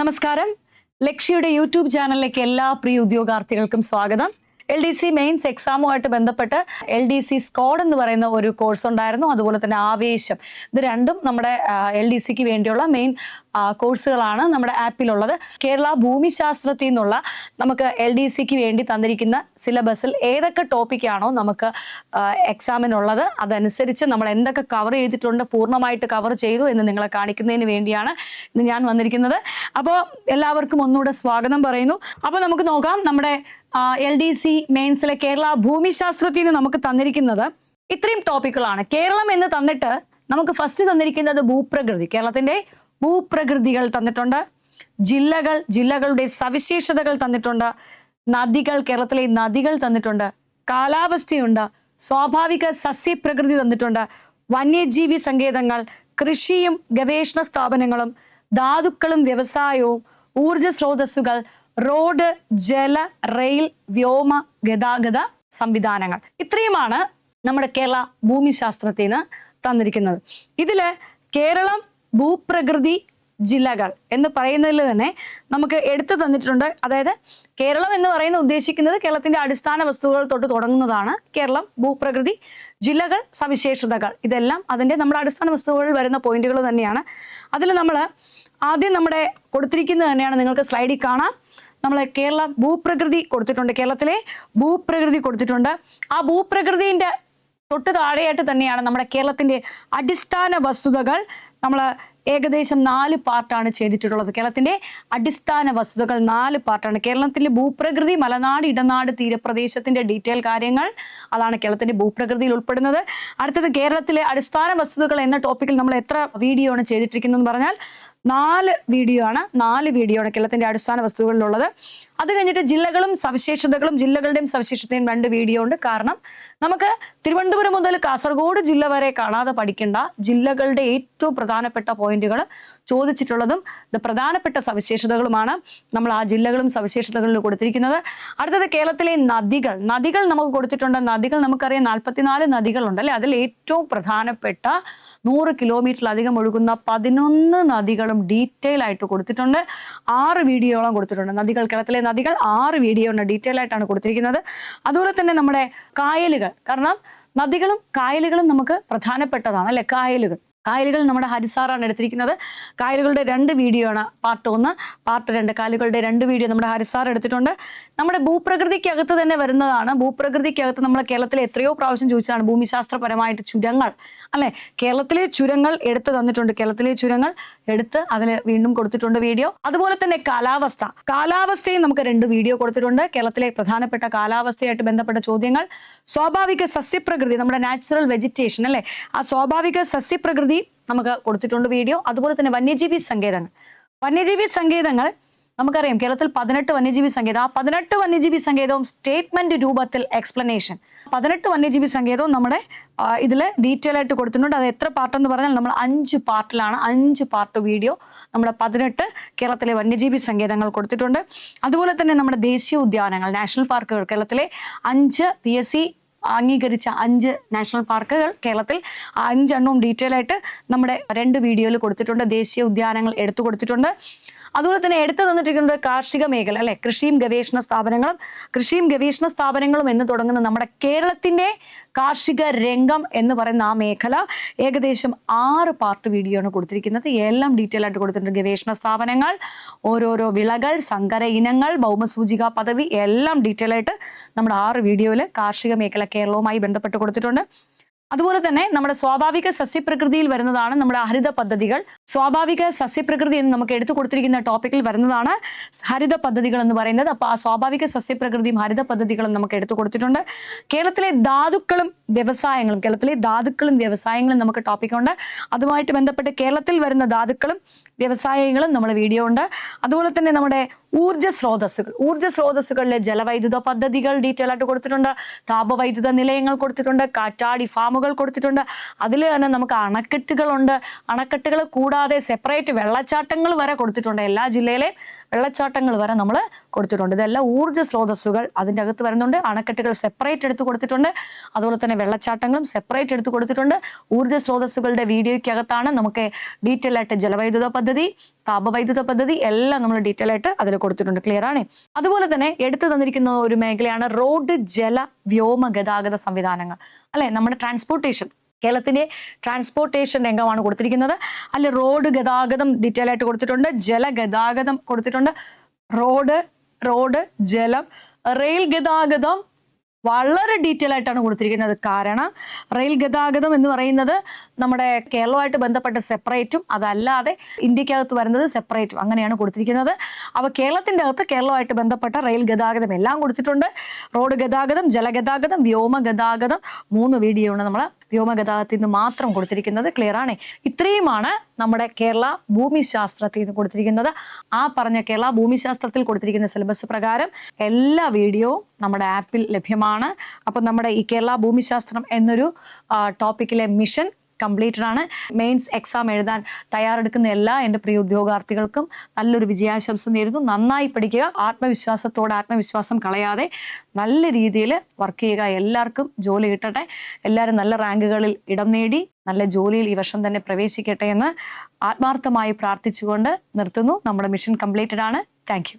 നമസ്കാരം. ലക്ഷ്യയുടെ യൂട്യൂബ് ചാനലിലേക്ക് എല്ലാ പ്രിയ ഉദ്യോഗാർത്ഥികൾക്കും സ്വാഗതം. എൽ ഡി സി മെയിൻസ് എക്സാമുമായിട്ട് ബന്ധപ്പെട്ട് എൽ ഡി സി സ്കോഡ് എന്ന് പറയുന്ന ഒരു കോഴ്സ് ഉണ്ടായിരുന്നു. അതുപോലെ തന്നെ ആവേശം. ഇത് രണ്ടും നമ്മുടെ എൽ ഡി സിക്ക് വേണ്ടിയുള്ള മെയിൻ കോഴ്സുകളാണ് നമ്മുടെ ആപ്പിലുള്ളത്. കേരള ഭൂമിശാസ്ത്രത്തിൽ നിന്നുള്ള നമുക്ക് എൽ ഡി സിക്ക് വേണ്ടി തന്നിരിക്കുന്ന സിലബസിൽ ഏതൊക്കെ ടോപ്പിക്കാണോ നമുക്ക് എക്സാമിനുള്ളത് അതനുസരിച്ച് നമ്മൾ എന്തൊക്കെ കവർ ചെയ്തിട്ടുണ്ട് പൂർണമായിട്ട് കവർ ചെയ്തു എന്ന് നിങ്ങളെ കാണിക്കുന്നതിന് വേണ്ടിയാണ് ഇന്ന് ഞാൻ വന്നിരിക്കുന്നത്. അപ്പോൾ എല്ലാവർക്കും ഒന്നുകൂടെ സ്വാഗതം പറയുന്നു. അപ്പോൾ നമുക്ക് നോക്കാം നമ്മുടെ എൽ ഡി സി മെയിൻസിലെ കേരള ഭൂമിശാസ്ത്രത്തിൽ നിന്ന് നമുക്ക് തന്നിരിക്കുന്നത് ഇത്രയും ടോപ്പിക്കുകളാണ്. കേരളം എന്ന് തന്നിട്ട് നമുക്ക് ഫസ്റ്റ് തന്നിരിക്കുന്നത് ഭൂപ്രകൃതി. കേരളത്തിന്റെ ഭൂപ്രകൃതികൾ തന്നിട്ടുണ്ട്. ജില്ലകൾ ജില്ലകളുടെ സവിശേഷതകൾ തന്നിട്ടുണ്ട്. നദികൾ കേരളത്തിലെ നദികൾ തന്നിട്ടുണ്ട്. കാലാവസ്ഥയുണ്ട്. സ്വാഭാവിക സസ്യപ്രകൃതി തന്നിട്ടുണ്ട്. വന്യജീവി സങ്കേതങ്ങൾ കൃഷിയും ഗവേഷണ സ്ഥാപനങ്ങളും ധാതുക്കളും വ്യവസായവും ഊർജ സ്രോതസ്സുകൾ റോഡ് ജല റെയിൽ വ്യോമ ഗതാഗത സംവിധാനങ്ങൾ. ഇത്രയുമാണ് നമ്മുടെ കേരള ഭൂമിശാസ്ത്രത്തിൽ നിന്ന് തന്നിരിക്കുന്നത്. ഇതിൽ കേരളം ഭൂപ്രകൃതി ജില്ലകൾ എന്ന് പറയുന്നതിൽ തന്നെ നമുക്ക് എടുത്തു തന്നിട്ടുണ്ട്. അതായത് കേരളം എന്ന് പറയുന്ന ഉദ്ദേശിക്കുന്നത് കേരളത്തിന്റെ അടിസ്ഥാന വസ്തുക്കൾ തൊട്ട് തുടങ്ങുന്നതാണ് കേരളം ഭൂപ്രകൃതി ജില്ലകൾ സവിശേഷതകൾ. ഇതെല്ലാം അതിന്റെ നമ്മുടെ അടിസ്ഥാന വസ്തുക്കളിൽ വരുന്ന പോയിന്റുകൾ തന്നെയാണ്. അതിൽ നമ്മൾ ആദ്യം നമ്മുടെ കൊടുത്തിരിക്കുന്നത് തന്നെയാണ് നിങ്ങൾക്ക് സ്ലൈഡിൽ കാണാം. നമ്മളെ കേരള ഭൂപ്രകൃതി കൊടുത്തിട്ടുണ്ട്. കേരളത്തിലെ ഭൂപ്രകൃതി കൊടുത്തിട്ടുണ്ട്. ആ ഭൂപ്രകൃതിന്റെ തൊട്ട് താഴെയായിട്ട് തന്നെയാണ് നമ്മുടെ കേരളത്തിന്റെ അടിസ്ഥാന വസ്തുതകൾ. നമ്മൾ ഏകദേശം നാല് പാർട്ടാണ് ചെയ്തിട്ടുള്ളത്. കേരളത്തിന്റെ അടിസ്ഥാന വസ്തുതകൾ നാല് പാർട്ടാണ്. കേരളത്തിലെ ഭൂപ്രകൃതി മലനാട് ഇടനാട് തീരപ്രദേശത്തിന്റെ ഡീറ്റെയിൽ കാര്യങ്ങൾ അതാണ് കേരളത്തിന്റെ ഭൂപ്രകൃതിയിൽ ഉൾപ്പെടുന്നത്. അടുത്തത് കേരളത്തിലെ അടിസ്ഥാന വസ്തുതകൾ എന്ന ടോപ്പിക്കിൽ നമ്മൾ എത്ര വീഡിയോ ആണ് ചെയ്തിട്ടിരിക്കുന്നതെന്ന് പറഞ്ഞാൽ നാല് വീഡിയോ ആണ്. നാല് വീഡിയോ ആണ് കേരളത്തിന്റെ അടിസ്ഥാന വസ്തുക്കളിലുള്ളത്. അത് കഴിഞ്ഞിട്ട് ജില്ലകളും സവിശേഷതകളും ജില്ലകളുടെയും സവിശേഷതയും രണ്ട് വീഡിയോ ഉണ്ട്. കാരണം നമുക്ക് തിരുവനന്തപുരം മുതൽ കാസർഗോഡ് ജില്ല വരെ കാണാതെ പഠിക്കേണ്ട ജില്ലകളുടെ ഏറ്റവും പ്രധാനപ്പെട്ട പോയിന്റുകൾ ചോദിച്ചിട്ടുള്ളതും ഇത് പ്രധാനപ്പെട്ട സവിശേഷതകളുമാണ് നമ്മൾ ആ ജില്ലകളും സവിശേഷതകളിലും കൊടുത്തിരിക്കുന്നത്. അടുത്തത് കേരളത്തിലെ നദികൾ. നദികൾ നമുക്ക് കൊടുത്തിട്ടുണ്ട്. നദികൾ നമുക്കറിയാം നാൽപ്പത്തിനാല് നദികളുണ്ട് അല്ലെ? അതിൽ ഏറ്റവും പ്രധാനപ്പെട്ട നൂറ് കിലോമീറ്ററിലധികം ഒഴുകുന്ന പതിനൊന്ന് നദികളും ഡീറ്റെയിൽ ആയിട്ട് കൊടുത്തിട്ടുണ്ട്. ആറ് വീഡിയോളം കൊടുത്തിട്ടുണ്ട്. നദികൾ കേരളത്തിലെ നദികൾ ആറ് വീഡിയോ ഉണ്ട്. ഡീറ്റെയിൽ ആയിട്ടാണ് കൊടുത്തിരിക്കുന്നത്. അതുപോലെ തന്നെ നമ്മുടെ കായലുകൾ. കാരണം നദികളും കായലുകളും നമുക്ക് പ്രധാനപ്പെട്ടതാണ് അല്ലെ? കായലുകൾ. കായലുകൾ നമ്മുടെ ഹരിസാറാണ് എടുത്തിരിക്കുന്നത്. കായലുകളുടെ രണ്ട് വീഡിയോ ആണ് പാർട്ട് ഒന്ന് പാർട്ട് രണ്ട്. കായലുകളുടെ രണ്ട് വീഡിയോ നമ്മുടെ ഹരിസാർ എടുത്തിട്ടുണ്ട്. നമ്മുടെ ഭൂപ്രകൃതിക്കകത്ത് തന്നെ വരുന്നതാണ്. ഭൂപ്രകൃതിക്കകത്ത് നമ്മുടെ കേരളത്തിലെ എത്രയോ പ്രാവശ്യം ചോദിച്ചതാണ് ഭൂമിശാസ്ത്രപരമായിട്ട് ചുരങ്ങൾ അല്ലെ? കേരളത്തിലെ ചുരങ്ങൾ എടുത്ത് തന്നിട്ടുണ്ട്. കേരളത്തിലെ ചുരങ്ങൾ എടുത്ത് അതിൽ വീണ്ടും കൊടുത്തിട്ടുണ്ട് വീഡിയോ. അതുപോലെ തന്നെ കാലാവസ്ഥ. കാലാവസ്ഥയും നമുക്ക് രണ്ട് വീഡിയോ കൊടുത്തിട്ടുണ്ട്. കേരളത്തിലെ പ്രധാനപ്പെട്ട കാലാവസ്ഥയായിട്ട് ബന്ധപ്പെട്ട ചോദ്യങ്ങൾ. സ്വാഭാവിക സസ്യപ്രകൃതി നമ്മുടെ നാച്ചുറൽ വെജിറ്റേഷൻ അല്ലെ? ആ സ്വാഭാവിക സസ്യപ്രകൃതി നമുക്ക് കൊടുത്തിട്ടുണ്ട് വീഡിയോ അതുപോലെ തന്നെ വന്യജീവി സങ്കേതങ്ങൾ. വന്യജീവി സങ്കേതങ്ങൾ നമുക്കറിയാം കേരളത്തിൽ പതിനെട്ട് വന്യജീവി സങ്കേതം. ആ പതിനെട്ട് വന്യജീവി സങ്കേതവും സ്റ്റേറ്റ്മെന്റ് രൂപത്തിൽ എക്സ്പ്ലനേഷൻ പതിനെട്ട് വന്യജീവി സങ്കേതവും നമ്മുടെ ഇതിൽ ഡീറ്റെയിൽ ആയിട്ട് കൊടുത്തിട്ടുണ്ട്. അത് എത്ര പാർട്ട് എന്ന് പറഞ്ഞാൽ നമ്മൾ അഞ്ച് പാർട്ടിലാണ് അഞ്ച് പാർട്ട് വീഡിയോ നമ്മുടെ പതിനെട്ട് കേരളത്തിലെ വന്യജീവി സങ്കേതങ്ങൾ കൊടുത്തിട്ടുണ്ട്. അതുപോലെ തന്നെ നമ്മുടെ ദേശീയ ഉദ്യാനങ്ങൾ നാഷണൽ പാർക്കുകൾ കേരളത്തിലെ അഞ്ച് പി എസ് സി അംഗീകരിച്ച അഞ്ച് നാഷണൽ പാർക്കുകൾ കേരളത്തിൽ. അഞ്ചെണ്ണവും ഡീറ്റെയിൽ ആയിട്ട് നമ്മുടെ രണ്ട് വീഡിയോയിൽ കൊടുത്തിട്ടുണ്ട്. ദേശീയ ഉദ്യാനങ്ങൾ എടുത്തു കൊടുത്തിട്ടുണ്ട്. അതുപോലെ തന്നെ എടുത്തു തന്നിട്ടിരിക്കുന്നത് കാർഷിക മേഖല അല്ലെ? കൃഷിയും ഗവേഷണ സ്ഥാപനങ്ങളും കൃഷിയും ഗവേഷണ സ്ഥാപനങ്ങളും എന്ന് തുടങ്ങുന്ന നമ്മുടെ കേരളത്തിന്റെ കാർഷിക രംഗം എന്ന് പറയുന്ന ആ മേഖല ഏകദേശം ആറ് പാർട്ട് വീഡിയോ ആണ് കൊടുത്തിരിക്കുന്നത്. എല്ലാം ഡീറ്റെയിൽ ആയിട്ട് കൊടുത്തിട്ടുണ്ട് ഗവേഷണ സ്ഥാപനങ്ങൾ ഓരോരോ വിളകൾ സങ്കര ഇനങ്ങൾ ഭൗമസൂചിക പദവി എല്ലാം ഡീറ്റെയിൽ ആയിട്ട് നമ്മുടെ ആറ് വീഡിയോയിൽ കാർഷിക മേഖല കേരളവുമായി ബന്ധപ്പെട്ട് കൊടുത്തിട്ടുണ്ട്. അതുപോലെ തന്നെ നമ്മുടെ സ്വാഭാവിക സസ്യപ്രകൃതിയിൽ വരുന്നതാണ് നമ്മുടെ ഹരിത പദ്ധതികൾ. സ്വാഭാവിക സസ്യപ്രകൃതി എന്ന് നമുക്ക് എടുത്തു കൊടുത്തിരിക്കുന്ന ടോപ്പിക്കിൽ വരുന്നതാണ് ഹരിത പദ്ധതികൾ എന്ന് പറയുന്നത്. അപ്പൊ ആ സ്വാഭാവിക സസ്യപ്രകൃതിയും ഹരിത പദ്ധതികളും നമുക്ക് എടുത്തു കൊടുത്തിട്ടുണ്ട്. കേരളത്തിലെ ധാതുക്കളും വ്യവസായങ്ങളും കേരളത്തിലെ ധാതുക്കളും വ്യവസായങ്ങളും നമുക്ക് ടോപ്പിക്കുണ്ട് അതുമായിട്ട് ബന്ധപ്പെട്ട് കേരളത്തിൽ വരുന്ന ധാതുക്കളും വ്യവസായങ്ങളും നമ്മുടെ വീഡിയോ ഉണ്ട്. അതുപോലെ തന്നെ നമ്മുടെ ഊർജ സ്രോതസ്സുകൾ ഊർജ സ്രോതസ്സുകളിലെ ജലവൈദ്യുത പദ്ധതികൾ ഡീറ്റെയിൽ ആയിട്ട് കൊടുത്തിട്ടുണ്ട്. താപവൈദ്യുത നിലയങ്ങൾ കൊടുത്തിട്ടുണ്ട്. കാറ്റാടി ഫാമുകൾ കൊടുത്തിട്ടുണ്ട്. അതിൽ തന്നെ നമുക്ക് അണക്കെട്ടുകളുണ്ട്. അണക്കെട്ടുകൾ കൂടാതെ സെപ്പറേറ്റ് വെള്ളച്ചാട്ടങ്ങൾ വരെ കൊടുത്തിട്ടുണ്ട്. എല്ലാ ജില്ലയിലെയും വെള്ളച്ചാട്ടങ്ങൾ വരെ നമ്മൾ കൊടുത്തിട്ടുണ്ട്. ഇതെല്ലാം ഊർജ സ്രോതസ്സുകൾ അതിന്റെ അകത്ത് വരുന്നുണ്ട്. അണക്കെട്ടുകൾ സെപ്പറേറ്റ് എടുത്ത് കൊടുത്തിട്ടുണ്ട്. അതുപോലെ തന്നെ വെള്ളച്ചാട്ടങ്ങളും സെപ്പറേറ്റ് എടുത്ത് കൊടുത്തിട്ടുണ്ട്. ഊർജ സ്രോതസ്സുകളുടെ വീഡിയോയ്ക്കകത്താണ് നമുക്ക് ഡീറ്റെയിൽ ആയിട്ട് ജലവൈദ്യുത പദ്ധതി താപവൈദ്യുത പദ്ധതി എല്ലാം നമ്മൾ ഡീറ്റെയിൽ ആയിട്ട് അതിൽ കൊടുത്തിട്ടുണ്ട്. ക്ലിയർ ആണേ? അതുപോലെ തന്നെ എടുത്തു തന്നിരിക്കുന്ന ഒരു മേഖലയാണ് റോഡ് ജല വ്യോമ ഗതാഗത സംവിധാനങ്ങൾ. അല്ലെ? നമ്മുടെ ട്രാൻസ്പോർട്ടേഷൻ കേരളത്തിന്റെ ട്രാൻസ്പോർട്ടേഷൻ രംഗമാണ് കൊടുത്തിരിക്കുന്നത്. അല്ലെ റോഡ് ഗതാഗതം ഡീറ്റെയിൽ ആയിട്ട് കൊടുത്തിട്ടുണ്ട് ജലഗതാഗതം കൊടുത്തിട്ടുണ്ട്. റോഡ് റോഡ് ജലം റെയിൽ ഗതാഗതം വളരെ ഡീറ്റെയിൽ ആയിട്ടാണ് കൊടുത്തിരിക്കുന്നത്. കാരണം റെയിൽ ഗതാഗതം എന്ന് പറയുന്നത് നമ്മുടെ കേരളമായിട്ട് ബന്ധപ്പെട്ട സെപ്പറേറ്റും അതല്ലാതെ ഇന്ത്യക്കകത്ത് വരുന്നത് സെപ്പറേറ്റും അങ്ങനെയാണ് കൊടുത്തിരിക്കുന്നത്. അപ്പോൾ കേരളത്തിന്റെ അകത്ത് കേരളമായിട്ട് ബന്ധപ്പെട്ട റെയിൽ ഗതാഗതം എല്ലാം കൊടുത്തിട്ടുണ്ട്. റോഡ് ഗതാഗതം ജലഗതാഗതം വ്യോമ ഗതാഗതം മൂന്ന് വീഡിയോ ആണ് നമ്മൾ വ്യോമഗതാഗതത്തിൽ നിന്ന് മാത്രം കൊടുത്തിരിക്കുന്നത് ക്ലിയർ ആണ്. ഇത്രയുമാണ് നമ്മുടെ കേരള ഭൂമിശാസ്ത്രത്തിൽ നിന്ന് കൊടുത്തിരിക്കുന്നത്. ആ പറഞ്ഞ കേരള ഭൂമിശാസ്ത്രത്തിൽ കൊടുത്തിരിക്കുന്ന സിലബസ് പ്രകാരം എല്ലാ വീഡിയോവും നമ്മുടെ ആപ്പിൽ ലഭ്യമാണ്. അപ്പം നമ്മുടെ ഈ കേരള ഭൂമിശാസ്ത്രം എന്നൊരു ടോപ്പിക്കിലെ മിഷൻ കംപ്ലീറ്റഡ് ആണ് മെയിൻസ് എക്സാം എഴുതാൻ തയ്യാറെടുക്കുന്ന എല്ലാ എന്റെ പ്രിയ ഉദ്യോഗാർത്ഥികൾക്കും നല്ലൊരു വിജയാശംസ നേരുന്നു. നന്നായി പഠിക്കുക ആത്മവിശ്വാസത്തോടെ ആത്മവിശ്വാസം കളയാതെ നല്ല രീതിയിൽ വർക്ക് ചെയ്യുക. എല്ലാവർക്കും ജോലി കിട്ടട്ടെ. എല്ലാവരും നല്ല റാങ്കുകളിൽ ഇടം നേടി നല്ല ജോലിയിൽ ഈ വർഷം തന്നെ പ്രവേശിക്കട്ടെ എന്ന് ആത്മാർത്ഥമായി പ്രാർത്ഥിച്ചുകൊണ്ട് നിർത്തുന്നു. നമ്മുടെ മിഷൻ കംപ്ലീറ്റഡ് ആണ് താങ്ക്